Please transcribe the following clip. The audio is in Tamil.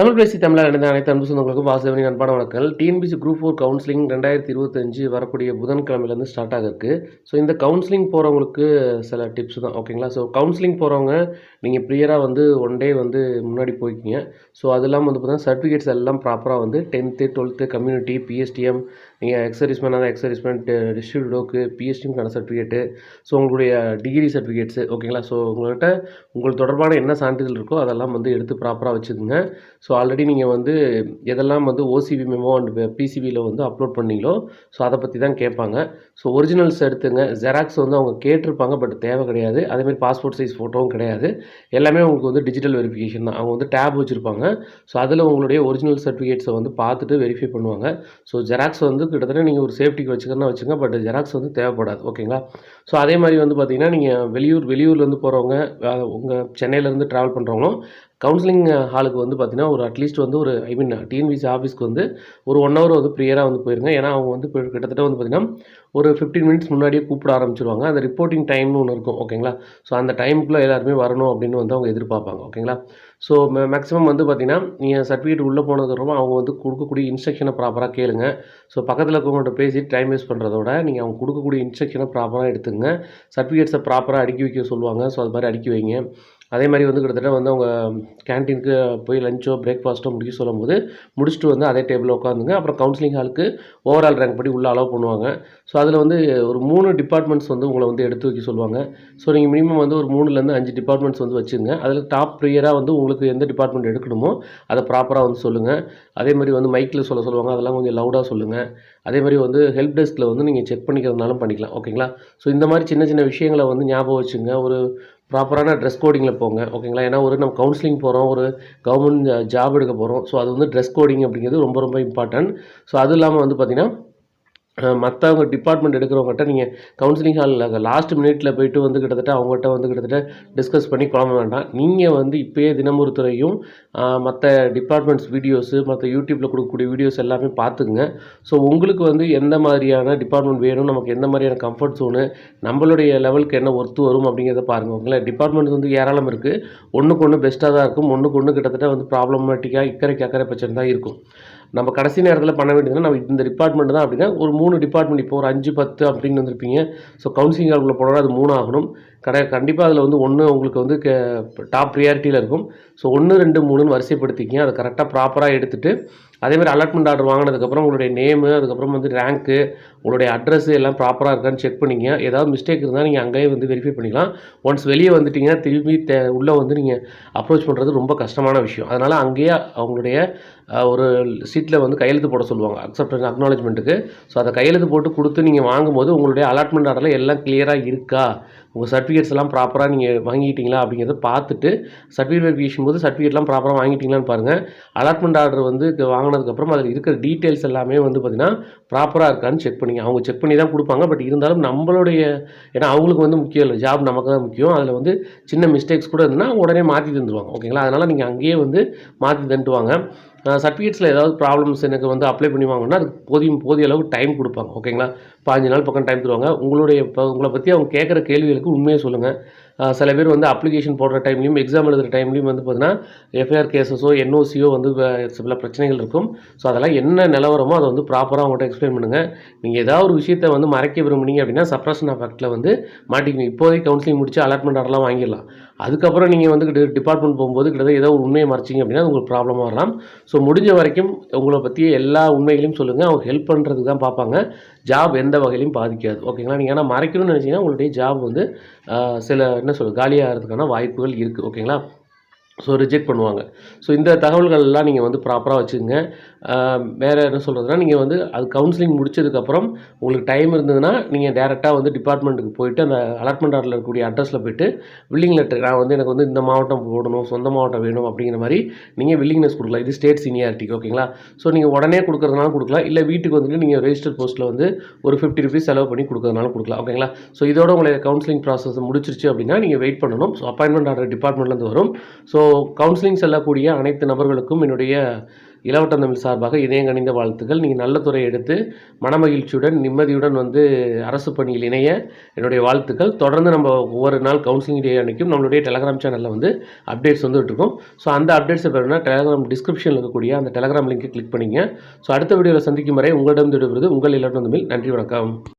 தமிழ் பேசி தமிழாக இணைந்த அனைத்து அன்பு சொந்தங்களுக்கும் வாசவனி அன்பான வணக்கங்கள். டிஎன்பிசி குரூப் ஃபோர் கவுன்சிலிங் ரெண்டாயிரத்தி இருபத்தஞ்சு வரக்கூடிய புதன்கிழமையிலேருந்து ஸ்டார்ட் ஆகிருக்கு ஸோ இந்த கவுன்சிலிங் போகிறவங்களுக்கு சில டிப்ஸ் தான் ஓகேங்களா ஸோ கவுன்சிலிங் போகிறவங்க நீங்கள் ப்ரியராக வந்து ஒன் டே வந்து முன்னாடி போய்க்கிங்க. ஸோ அது இல்லாமல் வந்து பார்த்தீங்கன்னா சர்டிஃபிகேட்ஸ் எல்லாம் ப்ராப்பராக வந்து டென்த்து டுவெல்த்து கம்யூனிட்டி பிஎஸ்டிஎம் நீங்கள் எக்ஸர்விஸ்மேன் தான் எக்ஸர்விஸ்மெண்ட் டிஸ்ட்ரிபியூட்டோக்கு பிஎஸ்டிஎம்கான சர்டிஃபிகேட்டு ஸோ உங்களுடைய டிகிரி சர்டிஃபிகேட்ஸு ஓகேங்களா ஸோ உங்கள்கிட்ட உங்களுக்கு தொடர்பான என்ன சான்றிதழ் இருக்கோ அதெல்லாம் வந்து எடுத்து ப்ராப்பராக வச்சுக்கோங்க. ஸோ ஸோ ஆல்ரெடி நீங்கள் வந்து எதெல்லாம் வந்து ஓசிபி மெமோ அண்ட் பிசிபியில் வந்து அப்லோட் பண்ணீங்களோ ஸோ அதை பற்றி தான் கேட்பாங்க. ஸோ ஒரிஜினல்ஸ் எடுத்துங்க. ஜெராக்ஸ் வந்து அவங்க கேட்டிருப்பாங்க பட் தேவை கிடையாது. அதேமாதிரி பாஸ்போர்ட் சைஸ் ஃபோட்டோவும் கிடையாது. எல்லாமே உங்களுக்கு வந்து டிஜிட்டல் வெரிஃபிகேஷன் தான். அவங்க வந்து டேப் வச்சுருப்பாங்க. ஸோ அதில் உங்களுடைய ஒரிஜினல் சர்டிஃபிகேட்ஸை வந்து பார்த்துட்டு வெரிஃபை பண்ணுவாங்க. ஸோ ஜெராக்ஸ் வந்து கிட்டத்தட்ட நீங்கள் ஒரு சேஃப்டிக்கு வச்சுக்கணும்னா வச்சுங்க பட் ஜெராக்ஸ் வந்து தேவைப்படாது. ஓகேங்களா ஸோ அதே மாதிரி வந்து பார்த்திங்கன்னா நீங்கள் வெளியூர் வெளியூர்லேருந்து போகிறவங்க உங்கள் சென்னையிலேருந்து ட்ராவல் பண்ணுறவங்களும் கவுன்சிலிங் ஹாலுக்கு வந்து பார்த்திங்கன்னா ஒரு அட்லீஸ்ட் வந்து ஒரு ஐ மீன் டிஎன்பிசி ஆஃபீஸ்க்கு வந்து ஒரு ஒன் ஹவர் வந்து ப்ரியராக வந்து போயிருங்க. ஏன்னா அவங்க வந்து கிட்டத்தட்ட வந்து பார்த்தீங்கன்னா ஒரு ஃபிஃப்டீன் மினிட்ஸ் முன்னாடியே கூப்பிட ஆரம்பிச்சிருவாங்க. அந்த ரிப்போர்ட்டிங் டைம்னு ஒன்று இருக்கும் ஓகேங்களா ஸோ அந்த டைமுக்குள்ளே எல்லாருமே வரணும் அப்படின்னு வந்து அவங்க எதிர்பார்ப்பாங்க ஓகேங்களா ஸோ மேக்ஸிமம் வந்து பார்த்தீங்கன்னா நீங்கள் சர்டிஃபிகேட் உள்ளே போனதுக்கப்புறமா அவங்க வந்து கொடுக்கக்கூடிய இன்ஸ்ட்ரக்ஷனை ப்ராப்பராக கேளுங்க. ஸோ பக்கத்தில் இருக்கவங்கள்ட்ட பேசி டைம் வேஸ்ட் பண்ணுறதோட நீங்கள் அவங்க கொடுக்கக்கூடிய இன்ஸ்ட்ரக்ஷனை ப்ராப்பராக எடுத்துங்க. சர்டிஃபிகேட்ஸை ப்ராப்பராக அடுக்கி வைக்க சொல்லுவாங்க. ஸோ அது மாதிரி அடுக்கி வைங்க. அதே மாதிரி வந்து கிட்டத்தட்ட வந்து அவங்க கேன்டீனுக்கு போய் லஞ்சோ பிரேக்ஃபாஸ்ட்டோ முடிக்க சொல்லும்போது முடிச்சுட்டு வந்து அதே டேபிளில் உட்காந்துங்க அப்புறம் கவுன்சிலிங் ஹாலுக்கு ஓவரால் ரேங்க் படி உள்ளே அலோவ் பண்ணுவாங்க. ஸோ அதில் வந்து ஒரு மூணு டிபார்ட்மெண்ட்ஸ் வந்து உங்களை வந்து எடுத்து வைக்க சொல்லுவாங்க. ஸோ நீங்கள் மினிமம் வந்து ஒரு மூணுலேருந்து அஞ்சு டிபார்ட்மெண்ட்ஸ் வந்து வச்சுங்க. அதில் டாப் ப்ரியராக வந்து உங்களுக்கு உங்களுக்கு எந்த டிபார்ட்மெண்ட் எடுக்கணுமோ அதை ப்ராப்பராக வந்து சொல்லுங்கள் அதே மாதிரி வந்து மைக்கில் சொல்ல சொல்லுவாங்க அதெல்லாம் கொஞ்சம் லவுடாக சொல்லுங்கள் அதே மாதிரி வந்து ஹெல்ப் டெஸ்கில் வந்து நீங்கள் செக் பண்ணிக்கிறதுனாலும் பண்ணிக்கலாம் ஓகேங்களா ஸோ இந்த மாதிரி சின்ன சின்ன விஷயங்களை வந்து ஞாபகம் வச்சுங்க. ஒரு ப்ராப்பரான ட்ரெஸ் கோடிங்கில் போங்க ஓகேங்களா ஏன்னா ஒரு நம்ம கவுன்சிலிங் போகிறோம் ஒரு கவர்மெண்ட் ஜாப் எடுக்க போகிறோம் ஸோ அது வந்து ட்ரெஸ் கோடிங் அப்படிங்கிறது ரொம்ப ரொம்ப இம்பார்ட்டன்ட் ஸோ அது இல்லாமல் வந்து பார்த்திங்கன்னா மற்றவங்க டிபார்ட்மெண்ட் எடுக்கிறவங்ககிட்ட நீங்கள் கவுன்சிலிங் ஹாலில் லாஸ்ட் மினிட்ல போயிட்டு வந்து கிட்டத்தட்ட அவங்ககிட்ட வந்து கிட்டத்தட்ட டிஸ்கஸ் பண்ணி குழம்ப வேண்டாம். நீங்கள் வந்து இப்போயே தினமொரு துறையும் மற்ற டிபார்ட்மெண்ட்ஸ் வீடியோஸு மற்ற யூடியூப்பில் கொடுக்கக்கூடிய வீடியோஸ் எல்லாமே பார்த்துக்குங்க. ஸோ உங்களுக்கு வந்து எந்த மாதிரியான டிபார்ட்மெண்ட் வேணும் நமக்கு எந்த மாதிரியான கம்ஃபர்ட் ஜோனு நம்மளுடைய லெவலுக்கு என்ன ஒர்த்து வரும் அப்படிங்கிறத பாருங்கள் ஓகேங்களா டிபார்ட்மெண்ட்ஸ் வந்து ஏராளம் இருக்குது ஒன்றுக்கு ஒன்று பெஸ்ட்டாக தான் இருக்கும். ஒன்றுக்கு ஒன்று கிட்டத்தட்ட வந்து ப்ராப்ளமேட்டிக்காக இக்கரைக்கு அக்கறை பிரச்சனை தான் இருக்கும். நம்ம கடைசி நேரத்தில் பண்ண வேண்டியதுன்னா நம்ம இந்த டிபார்ட்மெண்ட் தான் அப்படின்னா ஒரு மூணு டிபார்ட்மெண்ட் இப்போ ஒரு அஞ்சு பத்து அப்படின்னு வந்திருப்பீங்க. ஸோ கவுன்சிலிங் ஹாலுக்குள்ள போனால் அது மூணு ஆகணும் கடை கண்டிப்பாக அதில் வந்து ஒன்று உங்களுக்கு வந்து டாப் ப்ரியாரிட்டியில் இருக்கும். ஸோ ஒன்று ரெண்டு மூணுன்னு வரிசைப்படுத்திக்கிங்க. அதை கரெக்டாக ப்ராப்பராக எடுத்துகிட்டு அதேமாதிரி அலாட்மெண்ட் ஆர்டர் வாங்கினதுக்கப்புறம் உங்களுடைய நேமு அதுக்கப்புறம் வந்து ரேங்க்கு உங்களுடைய அட்ரஸ் எல்லாம் ப்ராப்பராக இருக்கான்னு செக் பண்ணிங்க. ஏதாவது மிஸ்டேக் இருந்தால் நீங்கள் அங்கேயே வந்து வெரிஃபை பண்ணிக்கலாம். ஒன்ஸ் வெளியே வந்துட்டிங்கன்னா திரும்பி தே உள்ளே வந்து நீங்கள் அப்ரோச் பண்ணுறது ரொம்ப கஷ்டமான விஷயம். அதனால் அங்கேயே அவங்களுடைய ஒரு சீட்டில் வந்து கையெழுத்து போட சொல்லுவாங்க. அக்செப்டன்ஸ் அக்னாலஜ்மெண்ட்டுக்கு ஸோ அதை கையெழுத்து போட்டு கொடுத்து நீங்கள் வாங்கும்போது உங்களுடைய அலாட்மெண்ட் ஆர்டரில் எல்லாம் கிளியராக இருக்கா? உங்கள் சர்டிஃபிகேட்ஸ் எல்லாம் ப்ராப்பராக நீங்கள் வாங்கிட்டீங்களா அப்படிங்கிறத பார்த்துட்டு சர்டிஃபிகேட் வெரிஃபிகேஷன் போது சர்டிஃபிகேட்லாம் ப்ராப்பராக வாங்கிட்டீங்களான்னு பாருங்கள் அலாட்மெண்ட் ஆர்டர் வந்து வாங்கினதுக்கப்புறம் அதில் இருக்கிற டீட்டெயில்ஸ் எல்லாமே வந்து பார்த்திங்கன்னா ப்ராப்பராக இருக்கான்னு செக் பண்ணிங்க. அவங்க செக் பண்ணி தான் கொடுப்பாங்க. பட் இருந்தாலும் நம்மளுடைய ஏன்னா அவங்களுக்கு வந்து முக்கியம் இல்லை. ஜாப் நமக்கு தான் முக்கியம். அதில் வந்து சின்ன மிஸ்டேக்ஸ் கூட இருந்ததுன்னா உடனே மாற்றி தந்துடுவாங்க ஓகேங்களா? அதனால் நீங்கள் அங்கேயே வந்து மாற்றி தந்துடுவாங்க சர்டிஃபிகேட்ஸில் ஏதாவது ப்ராப்ளம்ஸ் எனக்கு வந்து அப்ளை பண்ணி வாங்கினா அதுக்கு போதிய போதிய அளவுக்கு டைம் கொடுப்பாங்க ஓகேங்களா பாஞ்சு நாள் பக்கம் டைம் தருவாங்க. உங்களுடைய இப்போ உங்களை பற்றி அவங்க கேட்குற கேள்விகளுக்கு உண்மையை சொல்லுங்கள் சில பேர் வந்து அப்ளிகேஷன் போடுற டைம்லையும் எக்ஸாம் எழுதுகிற டைம்லையும் வந்து பார்த்தீங்கன்னா எஃப்ஐஆர் கேசஸோ என்ஓசியோ வந்து சில பிரச்சனைகள் இருக்கும். ஸோ அதெல்லாம் என்ன நிலவரமோ அதை வந்து ப்ராப்பராக அவங்கள்ட்ட எக்ஸ்பிளைன் பண்ணுங்கள் நீங்கள் ஏதாவது ஒரு விஷயத்தை வந்து மறைக்க விரும்புனீங்க அப்படின்னா சப்ரஷன் ஆஃப் ஆக்டில் வந்து மாட்டிக்கணும். இப்போதைக்கு கவுன்சிலிங் முடிச்சு அலாட்மெண்ட் ஆர்டர்லாம் வாங்கிடலாம். அதுக்கப்புறம் நீங்கள் வந்து டிபார்ட்மெண்ட் போகும்போது கிட்டத்தட்ட ஏதோ ஒரு உண்மையை மறைச்சிங்க அப்படின்னா உங்களுக்கு ப்ராப்ளமாக வரலாம். ஸோ முடிஞ்ச வரைக்கும் உங்களை பற்றி எல்லா உண்மைகளையும் சொல்லுங்கள் அவங்க ஹெல்ப் பண்ணுறதுக்கு தான் பார்ப்பாங்க. ஜாப் எந்த வகையிலையும் பாதிக்காது. ஓகேங்களா நீங்கள் ஆனால் மறைக்கணும்னு நினச்சிங்கன்னா உங்களுடைய ஜாப் வந்து சில என்ன சொல்ல காலியாகிறதுக்கான வாய்ப்புகள் இருக்குது ஓகேங்களா ஸோ ரிஜெக்ட் பண்ணுவாங்க. ஸோ இந்த தகவல்கள்லாம் நீங்கள் வந்து ப்ராப்பராக வச்சுக்கோங்க. வேறு என்ன சொல்கிறதுனா நீங்கள் வந்து அது கவுன்சிலிங் முடிச்சதுக்கப்புறம் உங்களுக்கு டைம் இருந்ததுன்னா நீங்கள் டேரெக்டாக வந்து டிபார்ட்மெண்ட்டுக்கு போயிட்டு அந்த அலாட்மெண்ட் ஆர்டரில் இருக்கக்கூடிய அட்ரஸில் போயிட்டு வில்லிங் லெட்டர் நான் வந்து எனக்கு வந்து இந்த மாவட்டம் போடணும் சொந்த மாவட்டம் வேணும் அப்படிங்கிற மாதிரி நீங்கள் வில்லிங்னஸ் கொடுக்கலாம். இது ஸ்டேட் சீனியாரிட்டிக்கு ஓகேங்களா ஸோ நீங்கள் உடனே கொடுக்குறதுனால கொடுக்கலாம். இல்லை வீட்டுக்கு வந்துட்டு நீங்கள் ரெஜிஸ்டர் போஸ்ட்டில் வந்து ஒரு ஃபிஃப்டி ருபீஸ் செலவு பண்ணி கொடுக்குறதுனால கொடுக்கலாம் ஓகேங்களா ஸோ இதோட உங்களை கவுன்சிலிங் ப்ராசஸ் முடிச்சிருச்சு அப்படின்னா நீங்கள் வெயிட் பண்ணணும். ஸோ அப்பாயின்மெண்ட் ஆர்டர் டிபார்ட்மெண்ட்லேருந்து வரும். ஸோ கவுன்சிலிங் செல்லக்கூடிய அனைத்து நபர்களுக்கும் என்னுடைய இளவட்டம் தமிழ் சார்பாக இதயம் வாழ்த்துக்கள். நீங்கள் நல்ல துறை எடுத்து மனமகிழ்ச்சியுடன் நிம்மதியுடன் வந்து அரசு பணியில் இணைய என்னுடைய வாழ்த்துக்கள். தொடர்ந்து நம்ம ஒவ்வொரு நாள் கவுன்சிலிங் டே அன்னைக்கும் நம்மளுடைய டெலகிராம் சேனலில் வந்து அப்டேட்ஸ் வந்துட்டு இருக்கோம். ஸோ அந்த அப்டேட்ஸை பெறணும்னா டெலகிராம் டிஸ்கிரிப்ஷனில் இருக்கக்கூடிய அந்த டெலகிராம் லிங்க்கை கிளிக் பண்ணிங்க. ஸோ அடுத்த வீடியோவில் சந்திக்கும் வரை உங்களிடம் விடுவது உங்கள் இளவட்டம் தமிழ். நன்றி வணக்கம்.